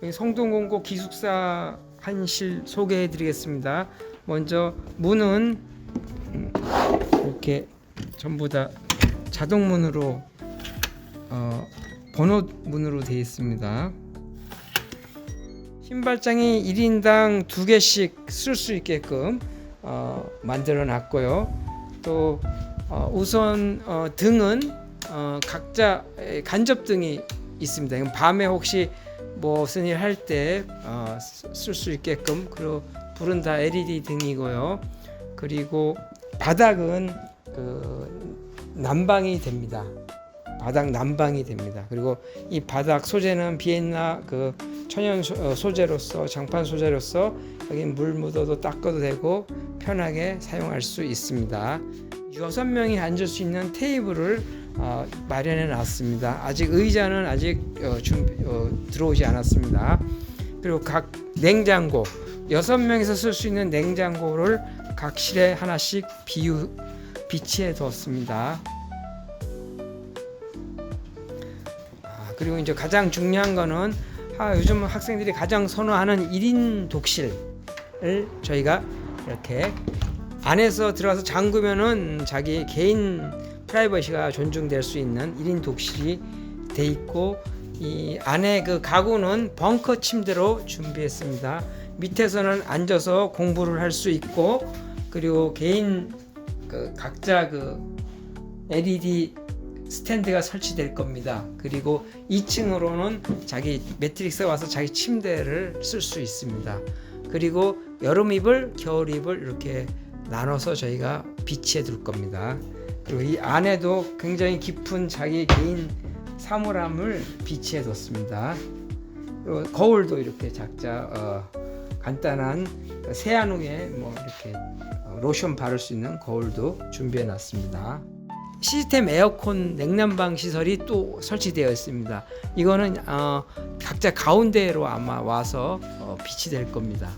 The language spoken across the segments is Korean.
여기 성동공고 기숙사 한실 소개해 드리겠습니다. 먼저 문은 음, 이렇게 전부 다 자동 문으로 어, 번호 문으로 되어 있습니다. 신발장이 1인당 두 개씩 쓸 수 있게끔 어, 만들어 놨고요. 또 어, 우선 어, 등은 어, 각자 에, 간접등이 있습니다. 밤에 혹시 무슨 일 할 때 쓸 수 있게끔 그리고 불은 다 LED 등이고요. 그리고 바닥은 그 난방이 됩니다. 바닥 난방이 됩니다. 그리고 이 바닥 소재는 비엔나 그 천연 소, 어, 소재로서 장판 소재로서 여기 물 묻어도 닦아도 되고 편하게 사용할 수 있습니다. 여섯 명이 앉을 수 있는 테이블을 어, 마련해 놨습니다. 아직 의자는 아직 어, 준비, 어, 들어오지 않았습니다. 그리고 각 냉장고 여섯 명이서 쓸 수 있는 냉장고를 각 실에 하나씩 비유 비치해 두었습니다. 아, 그리고 이제 가장 중요한 거는 아, 요즘 학생들이 가장 선호하는 1인 독실을 저희가 이렇게 안에서 들어가서 잠그면은 자기 개인 프라이버시가 존중될 수 있는 1인 독실이 돼 있고 이 안에 그 가구는 벙커 침대로 준비했습니다. 밑에서는 앉아서 공부를 할 수 있고 그리고 개인 그 각자 그 LED 스탠드가 설치될 겁니다. 그리고 2층으로는 자기 매트릭스가 와서 자기 침대를 쓸 수 있습니다. 그리고 여름 이불, 겨울 이불 이렇게 나눠서 저희가 비치해 둘 겁니다. 그리고 이 안에도 굉장히 깊은 자기 개인 사물함을 비치해 뒀습니다. 그리고 거울도 이렇게 작자 어, 간단한 세안 후에 뭐 이렇게 어, 로션 바를 수 있는 거울도 준비해 놨습니다. 시스템 에어컨 냉난방 시설이 또 설치되어 있습니다. 이거는 어, 각자 가운데로 아마 와서 어, 빛이 될 겁니다.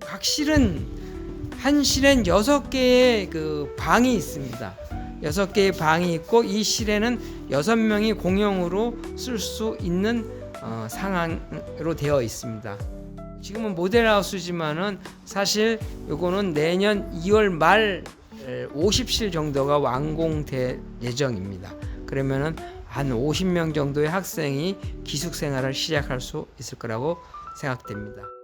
각 실은 한 실엔 여섯 개의 그 방이 있습니다. 여섯 개의 방이 있고 이 실에는 여섯 명이 공용으로 쓸 수 있는 어, 상황으로 되어 있습니다. 지금은 모델하우스지만은 사실 요거는 내년 2월 말 50실 정도가 완공될 예정입니다. 그러면은 한 50명 정도의 학생이 기숙 생활을 시작할 수 있을 거라고 생각됩니다.